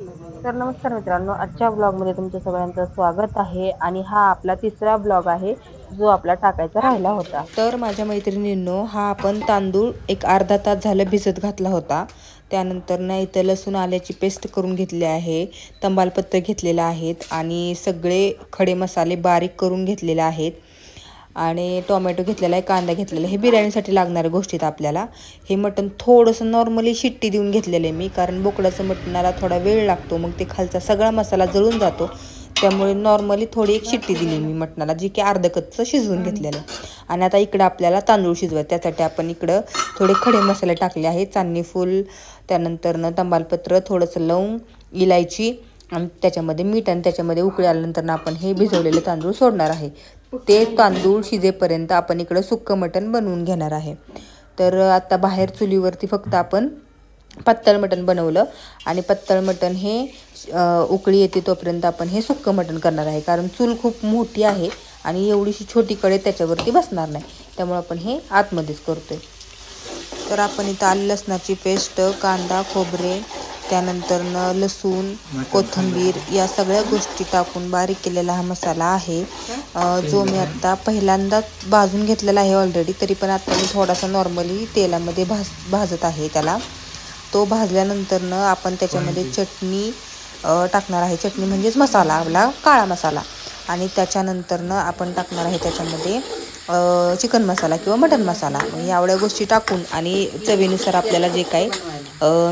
तर नमस्कार मित्रांनो आजच्या ब्लॉगमध्ये तुमच्या सगळ्यांचं स्वागत आहे आणि हा आपला तिसरा ब्लॉग आहे जो आपला टाकायचा राहिला होता. तर माझ्या मैत्रिणींनो हा आपण तांदूळ एक अर्धा तास झालं भिजत घातला होता. त्यानंतर ना इथं लसूण आल्याची पेस्ट करून घेतली आहे तंबालपत्र घेतलेलं आहेत आणि सगळे खडे मसाले बारीक करून घेतलेले आहेत. आणि टोमॅटो घेतलेला आहे कांदा घेतलेला आहे. हे बिर्याणीसाठी लागणाऱ्या गोष्टीत आपल्याला. हे मटण थोडंसं नॉर्मली शिट्टी देऊन घेतलेलं आहे मी कारण बोकडाचं मटणाला थोडा वेळ लागतो मग ते खालचा सगळा मसाला जळून जातो. त्यामुळे नॉर्मली थोडी एक शिट्टी दिली मी मटणाला जी की अर्ध कच्चं शिजवून घेतलेलं आहे. आणि आता इकडं आपल्याला तांदूळ शिजवाय त्यासाठी आपण इकडं थोडे खडे मसाले टाकले आहेत. चांदणी फूल त्यानंतरनं तंबालपत्र थोडंसं लवंग इलायची त्याच्यामध्ये मीठ आणि त्याच्यामध्ये उकळी आल्यानंतर आपण हे भिजवलेले तांदूळ सोडणार आहे. ते तांदूळ शिजेपर्यंत आपण इकडं सुक्कं मटण बनवून घेणार आहे. तर आता बाहेर चुलीवरती फक्त आपण पत्तळ मटण बनवलं आणि पत्तळ मटण हे उकळी येते तोपर्यंत आपण हे सुक्कं मटण करणार आहे. कारण चूल खूप मोठी आहे आणि एवढीशी छोटी कडे त्याच्यावरती बसणार नाही. त्यामुळे आपण हे आतमध्येच करतो तर आपण इथं आलं लसणाची पेस्ट कांदा खोबरे त्यानंतरनं लसूण कोथिंबीर या सगळ्या गोष्टी टाकून बारीक केलेला हा मसाला आहे. जो मी आत्ता पहिल्यांदा भाजून घेतलेला आहे ऑलरेडी तरी पण आता मी थोडासा नॉर्मली तेलामध्ये भाज भाजत आहे त्याला. तो भाजल्यानंतरनं आपण त्याच्यामध्ये चटणी टाकणार आहे. चटणी म्हणजेच मसाला आपला काळा मसाला. आणि त्याच्यानंतरनं आपण टाकणार आहे त्याच्यामध्ये चिकन मसाला किंवा मटन मसाला. या एवढ्या गोष्टी टाकून आणि चवीनुसार आपल्याला जे काही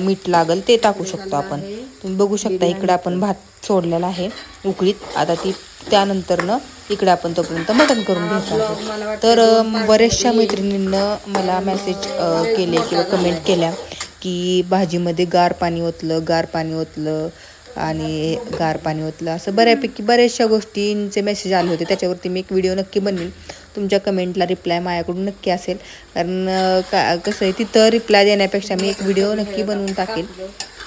मीठ लागेल ते टाकू शकतो आपण. तुम्ही बघू शकता इकडं आपण भात सोडलेला आहे उकळीत आता ती त्यानंतरनं इकडे आपण तोपर्यंत मटण करून घ्यायचं तर बऱ्याचशा मैत्रिणींनं मला मेसेज केले किंवा कमेंट केल्या की भाजीमध्ये गार पाणी ओतलं गार पाणी ओतलं आणि गार पाणी ओतलं. असं बऱ्यापैकी बऱ्याचशा गोष्टींचे मेसेज आले होते. त्याच्यावरती मी एक व्हिडिओ नक्की बनवीन. तुमच्या कमेंटला रिप्लाय माझ्याकडून नक्की असेल. कारण का कसं आहे तिथं रिप्लाय देण्यापेक्षा मी एक व्हिडिओ नक्की बनवून टाकेल.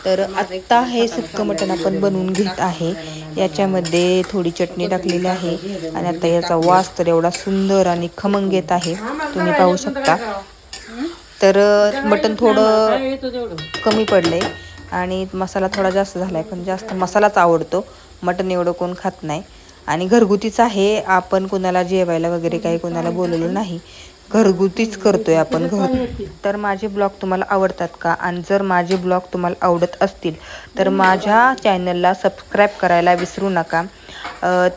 तर आत्ता हे सुक्कं मटण आपण बनवून घेत आहे. याच्यामध्ये थोडी चटणी टाकलेली आहे. आणि आता याचा वास तर एवढा सुंदर आणि खमंग येत आहे. तुम्ही पाहू शकता. तर मटण थोडं कमी पडलं आहे आणि मसाला थोडा जास्त झाला आहे पण जास्त मसालाच आवडतो. मटण एवढं कोण खात नाही. आणि घरगुतीच आहे आपण कोणाला जेवायला वगैरे काही कोणाला बोलवलं नाही. घरगुतीच करतोय आपण घर. तर माझे ब्लॉग तुम्हाला आवडतात का? आणि जर माझे ब्लॉग तुम्हाला आवडत असतील तर माझ्या चॅनलला सबस्क्राईब करायला विसरू नका.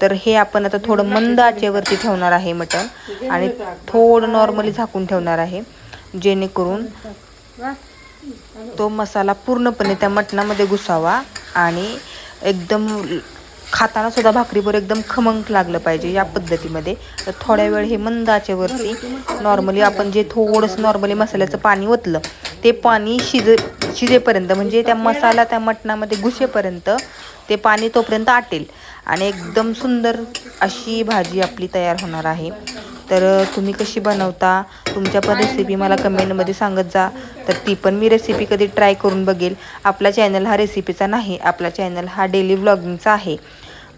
तर हे आपण आता थोडं मंद आचेवरती ठेवणार आहे मटण. आणि थोडं नॉर्मली झाकून ठेवणार आहे जेणेकरून तो मसाला पूर्णपणे त्या मटणामध्ये घुसावा आणि एकदम खाताना सुद्धा भाकरीवर एकदम खमंग लागलं पाहिजे या पद्धतीमध्ये. तर थोड्या वेळ हे मंद आचेवरती नॉर्मली आपण जे थोडंसं नॉर्मली मसाल्याचं पाणी ओतलं ते पाणी शिज शिजेपर्यंत म्हणजे त्या मसाला त्या मटणामध्ये घुसेपर्यंत ते पाणी तोपर्यंत आटेल. आणि एकदम सुंदर अशी भाजी आपली तयार होणार आहे. तर तुम्ही कशी बनवता? तुमच्या पण रेसिपी मला कमेंटमध्ये सांगत जा. तर ती पण मी रेसिपी कधी ट्राय करून बघेल. आपला चॅनल हा रेसिपीचा नाही. आपला चॅनल हा डेली व्लॉगिंगचा आहे.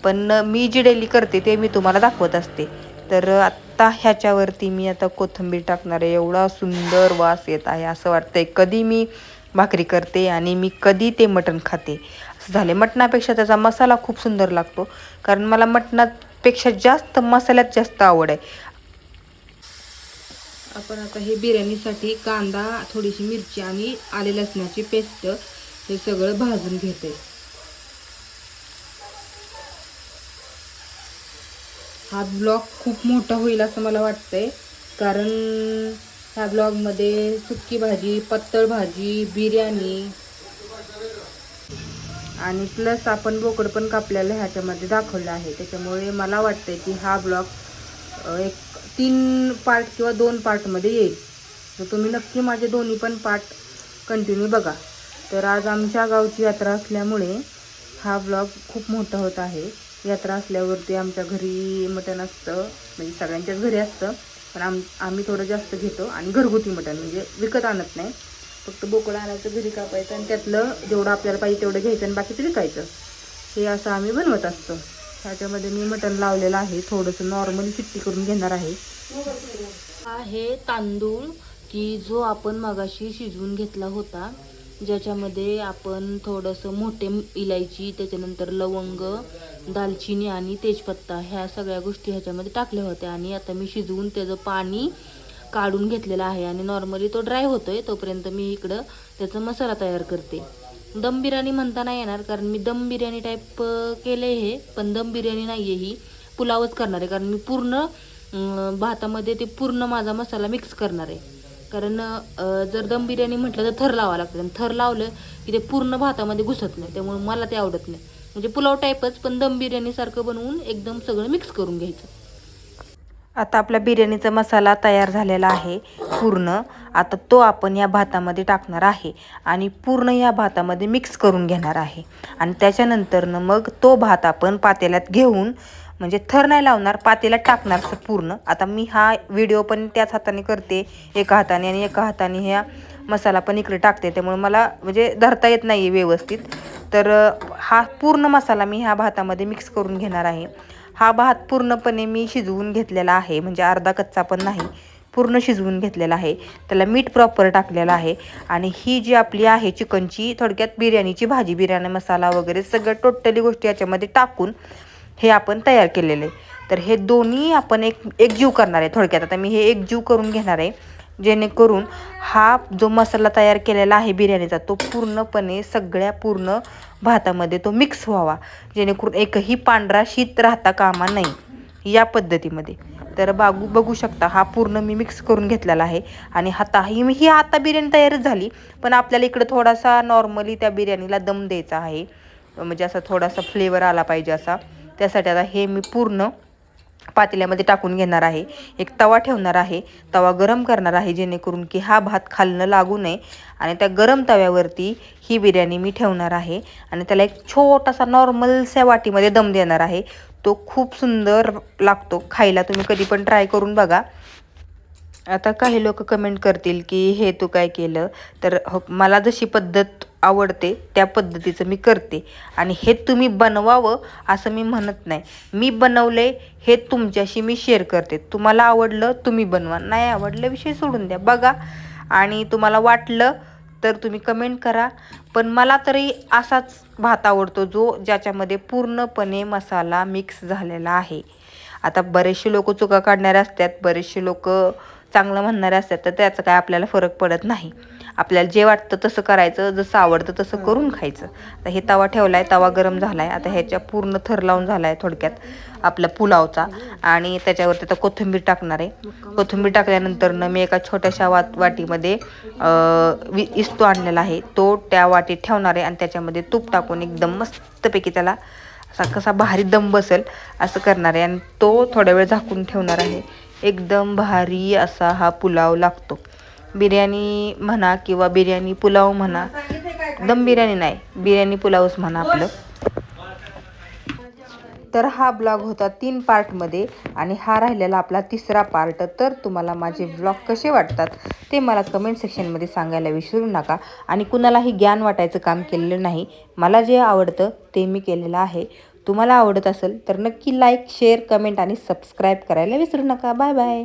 पण मी जी डेली करते ते मी तुम्हाला दाखवत असते. तर आत्ता ह्याच्यावरती मी आता कोथिंबीर टाकणार आहे. एवढा सुंदर वास येत आहे असं वाटतंय. कधी मी भाकरी करते आणि मी कधी ते मटण खाते. असं झाले मटणापेक्षा त्याचा मसाला खूप सुंदर लागतो. कारण मला मटणापेक्षा जास्त मसाल्यात जास्त आवड आहे. आपण आता हे बिर्याणीसाठी कांदा थोडीशी मिरची आणि आले लसणाची पेस्ट हे सगळं भाजून घेते. हा ब्लॉग खूप मोठा होईल असं मला वाटतंय. कारण ह्या ब्लॉगमध्ये सुक्की भाजी पत्तळ भाजी बिर्याणी आणि प्लस आपण बोकड पण कापलेलं ह्याच्यामध्ये दाखवलं आहे. त्याच्यामुळे मला वाटतंय की हा ब्लॉग एक तीन पार्ट किंवा दोन पार्टमध्ये येईल. तर तुम्ही नक्की माझे दोन्ही पण पार्ट कंटिन्यू बघा. तर आज आमच्या गावची यात्रा असल्यामुळे हा ब्लॉग खूप मोठा होत आहे. यात्रा असल्यावरती आमच्या घरी मटण असतं. म्हणजे सगळ्यांच्याच घरी असतं. पण आम आम्ही थोडं जास्त घेतो आणि घरगुती मटण म्हणजे विकत आणत नाही. फक्त बोकडं आणायचं घरी कापायचं आणि त्यातलं जेवढं आपल्याला पाहिजे तेवढं घ्यायचं आणि बाकीचं विकायचं. हे असं आम्ही बनवत असतो. ह्याच्यामध्ये मी मटण लावलेलं आहे. थोडंसं नॉर्मल चिट्टी करून घेणार आहे. हा तांदूळ की जो आपण मगाशी शिजवून घेतला होता. ज्याच्यामध्ये आपण थोडंसं मोठे इलायची त्याच्यानंतर लवंग दालचिनी आणि तेजपत्ता ह्या सगळ्या गोष्टी ह्याच्यामध्ये टाकल्या होत्या. आणि आता मी शिजवून त्याचं पाणी काढून घेतलेलं आहे. आणि नॉर्मली तो ड्राय होतोय तोपर्यंत मी इकडं त्याचा मसाला तयार करते. दम बिर्याणी म्हणता नाही येणार कारण मी दम बिर्याणी टाईप केले हे पण दम बिर्याणी नाही आहे ही. पुलावच करणार आहे कारण मी पूर्ण भातामध्ये ते पूर्ण माझा मसाला मिक्स करणार आहे. कारण जर दम बिर्याणी म्हटलं तर थर लावावं लागतं. आणि थर लावलं की ते पूर्ण भातामध्ये घुसत नाही. त्यामुळे मला ते आवडत नाही. म्हणजे पुलाव टाईपच पण दम बिर्याणीसारखं बनवून एकदम सगळं मिक्स करून घ्यायचं. आता आपला बिर्याणीचा मसाला तयार झालेला आहे पूर्ण. आता तो आपण या भातामध्ये टाकणार आहे आणि पूर्ण या भातामध्ये मिक्स करून घेणार आहे. आणि त्याच्यानंतरनं मग तो भात आपण पातेल्यात घेऊन म्हणजे थर नाही लावणार पातेल्यात टाकणार पूर्ण. आता मी हा व्हिडिओ पण त्याच हाताने करते एका हाताने आणि एका हाताने ह्या मसाला पण इकडे टाकते. त्यामुळे मला म्हणजे धरता येत नाही व्यवस्थित. तर हा पूर्ण मसाला मी ह्या भातामध्ये मिक्स करून घेणार आहे. हा भात पूर्णपणे मी शिजवून घेतलेला आहे. म्हणजे अर्धा कच्चा पण नाही पूर्ण शिजवून घेतलेला आहे. त्याला मीठ प्रॉपर टाकलेलं आहे. आणि ही जी आपली आहे चिकनची थोडक्यात बिर्याणीची भाजी बिर्याणी मसाला वगैरे सगळं टोटली गोष्टी याच्यामध्ये टाकून हे आपण तयार केलेलं आहे. तर हे दोन्ही आपण एक एकजीव करणार आहे थोडक्यात. आता मी हे एकजीव करून घेणार आहे. जेणेकरून हा जो मसाला तयार केलेला आहे बिर्याणीचा तो पूर्णपणे सगळ्या पूर्ण भातामध्ये तो मिक्स व्हावा. जेणेकरून एकही पांढरा शीत राहता कामा नाही या पद्धतीमध्ये. तर बागू बघू शकता हा पूर्ण मी मिक्स करून घेतलेला आहे. आणि हाता ही ही आता बिर्याणी तयारच झाली पण आपल्याला इकडं थोडासा नॉर्मली त्या बिर्याणीला दम द्यायचा आहे. म्हणजे असा थोडासा फ्लेवर आला पाहिजे असा. त्यासाठी आता हे मी पूर्ण पातेल्यामध्ये टाकून घेणार आहे. एक तवा ठेवणार आहे. तवा गरम करणार आहे जेणेकरून की हा भात खालणं लागू नये. आणि त्या गरम तव्यावरती ही बिर्याणी मी ठेवणार आहे. आणि त्याला एक छोटासा नॉर्मलच्या वाटीमध्ये दम देणार आहे. तो खूप सुंदर लागतो. खायला तुम्ही कधी पण ट्राय करून बघा. आता काही लोक कमेंट करतील की हे तू काय केलं? तर हो मला जशी पद्धत आवडते त्या पद्धतीचं मी करते. आणि हे तुम्ही बनवावं असं मी म्हणत नाही. मी बनवले हे तुमच्याशी मी शेअर करते. तुम्हाला आवडलं तुम्ही बनवा. नाही आवडलं विषय सोडून द्या. बघा. आणि तुम्हाला वाटलं तर तुम्ही कमेंट करा. पण मला तरी असाच भात आवडतो जो ज्याच्यामध्ये पूर्णपणे मसाला मिक्स झालेला आहे. आता बरेचसे लोक चुका काढणारे असतात. बरेचसे लोक चांगलं म्हणणारे असतात तर त्याचं काय आपल्याला फरक पडत नाही. आपल्याला जे वाटतं तसं करायचं जसं आवडतं तसं करून खायचं. तर हे तवा ठेवला आहे तवा गरम झाला आहे आता ह्याच्या पूर्ण थर लावून झाला आहे थोडक्यात आपला पुलावचा. आणि त्याच्यावरती आता कोथिंबीर टाकणार आहे. कोथिंबीर टाकल्यानंतरनं मी एका छोट्याशा वाट वाटीमध्ये वि इस्तो आणलेला आहे. तो त्या वाटीत ठेवणार आहे आणि त्याच्यामध्ये तूप टाकून एकदम मस्तपैकी त्याला असा कसा भारी दम बसेल असं करणार आहे. आणि तो थोड्या वेळ झाकून ठेवणार आहे. एकदम भारी असा हा पुलाव लागतो. बिर्याणी म्हणा किंवा बिर्याणी पुलाव म्हणा दम बिर्याणी नाही बिर्याणी पुलावच म्हणा आपलं. तर हा ब्लॉग होता तीन पार्टमध्ये आणि हा राहिलेला आपला तिसरा पार्ट तर तुम्हाला माझे ब्लॉग कसे वाटतात ते मला कमेंट सेक्शनमध्ये सांगायला विसरू नका. आणि कुणालाही ज्ञान वाटायचं काम केलेलं नाही मला जे आवडतं ते मी केलेलं आहे. तुम्हाला आवडत असेल तर नक्की लाईक शेअर कमेंट आणि सबस्क्राईब करायला विसरू नका. Bye bye